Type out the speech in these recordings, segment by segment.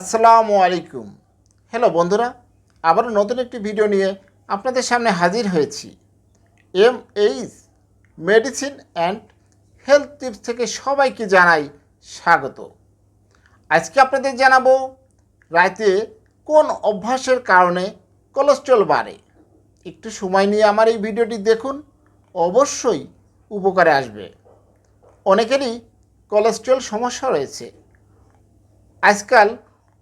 আসসালামু আলাইকুম। হ্যালো বন্ধুরা, আবারও নতুন একটি ভিডিও নিয়ে আপনাদের সামনে হাজির হয়েছি। M H medicine and health tips থেকে সবাইকে জানাই স্বাগত। আজকে আপনাদের জানাব, রাতে কোন অভ্যাসের কারণে কোলেস্ট্রল বাড়ে? একটু সময় নিয়ে আমার এই ভিডিওটি দেখুন, অবশ্যই উপকারে আসবে। অনেকেরই কোলেস্ট্রল সমস্যা রয়েছে। আজকাল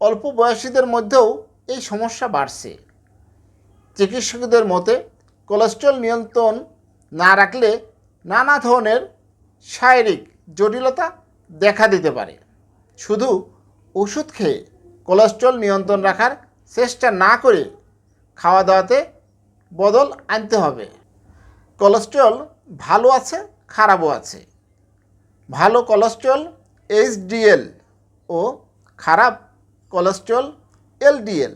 অল্প বয়সীদের মধ্যেও এই সমস্যা বাড়ছে। চিকিৎসকদের মতে, কোলেস্ট্রল নিয়ন্ত্রণ না রাখলে নানা ধরনের শারীরিক জটিলতা দেখা দিতে পারে। শুধু ওষুধ খেয়ে কোলেস্ট্রল নিয়ন্ত্রণ রাখার চেষ্টা না করে খাওয়া দাওয়াতে বদল আনতে হবে। কোলেস্ট্রল ভালো আছে, খারাপও আছে। ভালো কোলেস্ট্রল, এইচডিএল ও খারাপ কোলেস্ট্রল, এলডিএল।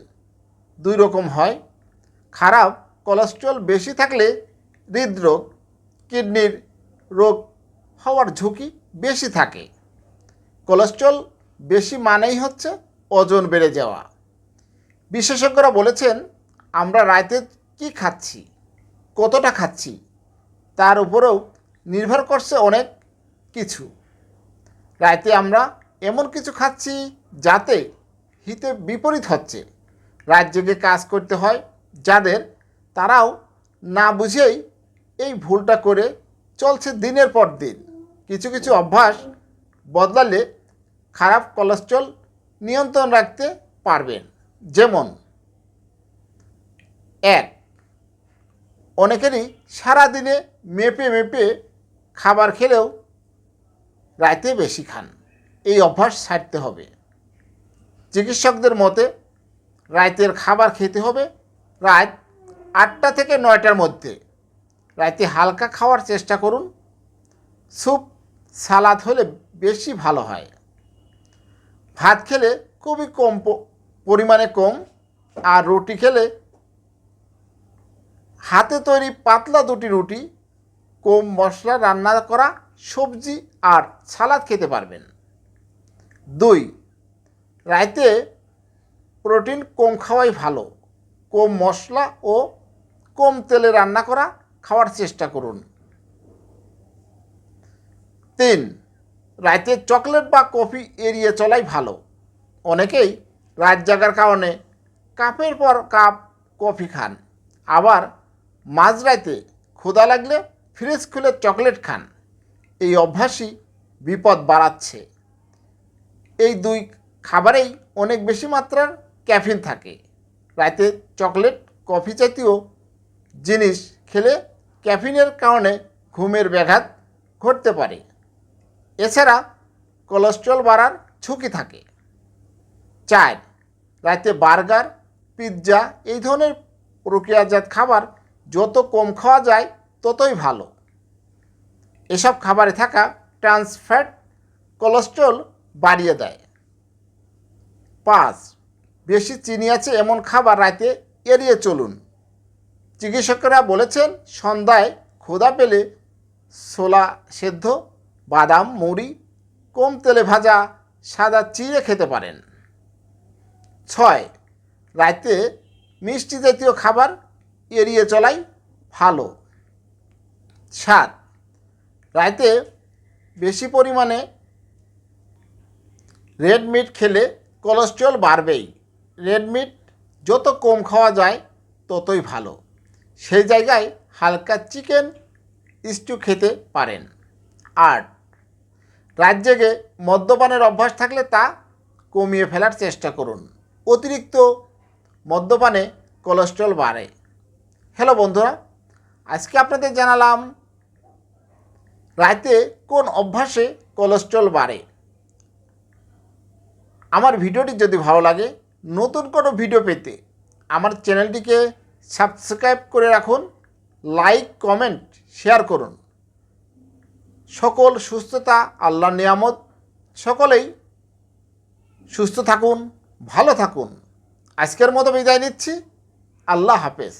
দুই রকম হয়। খারাপ কোলেস্ট্রল বেশি থাকলে হৃদরোগ, কিডনির রোগ হওয়ার ঝুঁকি বেশি থাকে। কোলেস্ট্রল বেশি মানেই হচ্ছে ওজন বেড়ে যাওয়া। বিশেষজ্ঞরা বলেছেন, আমরা রাতে কি খাচ্ছি? কতটা খাচ্ছি? তার উপরেও নির্ভর করছে অনেক কিছু। রাতে আমরা এমন কিছু খাচ্ছি যাতে হিতে বিপরীত হচ্ছে। রাত জেগে কাজ করতে হয়, যাদের তারাও না বুঝেই এই ভুলটা করে চলছে দিনের পর দিন। কিছু কিছু অভ্যাস বদলালে খারাপ কোলেস্ট্রল নিয়ন্ত্রণ রাখতে পারবেন। যেমন, এক, অনেকেরই সারাদিনে মেপে মেপে খাবার খেলেও রাতে বেশি খান। এই অভ্যাস ছাড়তে হবে। চিকিৎসকদের মতে রাতের খাবার খেতে হবে রাত আটটা থেকে নয়টার মধ্যে। রাতে হালকা খাওয়ার চেষ্টা করুন। স্যুপ, সালাদ হলে বেশি ভালো হয়। ভাত খেলে খুবই কম পরিমাণে কম আর রুটি খেলে হাতে তৈরি পাতলা দুটি রুটি, কম মশলা রান্না করা, সবজি আর সালাদ খেতে পারবেন। দুই রাতে প্রোটিন কম খাওয়াই ভালো। কম মশলা ও কম তেলে রান্না করা খাওয়ার চেষ্টা করুন। তিন রাতে চকলেট বা কফি এড়িয়ে চলাই ভালো। অনেকেই রাত জাগার কারণে কাপের পর কাপ কফি খান। আবার মাঝরাতে ক্ষুধা লাগলে ফ্রিজ খুলে চকলেট খান। এই অভ্যাসই বিপদ বাড়াচ্ছে। এই দুই খাবারেই অনেক বেশি মাত্রার ক্যাফিন থাকে। রাতে চকলেট, কফি জাতীয় জিনিস খেলে ক্যাফিনের কারণে ঘুমের ব্যাঘাত ঘটতে পারে। এছাড়া কোলেস্ট্রল বাড়ার ঝুঁকি থাকে। চার রাতে বার্গার, পিৎজা এই ধরনের প্রক্রিয়াজাত খাবার যত কম খাওয়া যায় ততই ভালো। এসব খাবারে থাকা ট্রান্সফ্যাট কোলেস্ট্রল বাড়িয়ে দেয়। পাঁচ। বেশি চিনি আছে এমন খাবার রাতে এড়িয়ে চলুন। চিকিৎসকেরা বলেছেন, সন্ধ্যায় ক্ষুধা পেলে ছোলা সেদ্ধ, বাদাম, মুড়ি, কম তেলে ভাজা, সাদা চিড়ে খেতে পারেন। ছয়। রাতে মিষ্টি জাতীয় খাবার এড়িয়ে চলাই ভালো। সাত। রাতে বেশি পরিমাণে রেড মিট খেলে কোলেস্ট্রল বাড়বেই। রেড মিট যত কম খাওয়া যায়, ততই ভালো। সেই জায়গায় হালকা চিকেন স্টু খেতে পারেন। আট রাত জেগে মদ্যপানের অভ্যাস থাকলে তা কমিয়ে ফেলার চেষ্টা করুন। অতিরিক্ত মদ্যপানে কোলেস্ট্রল বাড়ে। হ্যালো বন্ধুরা, আজকে আপনাদের জানালাম রাতে কোন অভ্যাসে কোলেস্ট্রল বাড়ে? আমার ভিডিওটি যদি ভালো লাগে, নতুন কোনো ভিডিও পেতে আমার চ্যানেলটিকে সাবস্ক্রাইব করে রাখুন, লাইক, কমেন্ট, শেয়ার করুন। সকল সুস্থতা আল্লাহ নিয়ামত, সকলেই সুস্থ থাকুন, ভালো থাকুন। আজকের মতো বিদায় নিচ্ছি। আল্লাহ হাফেজ।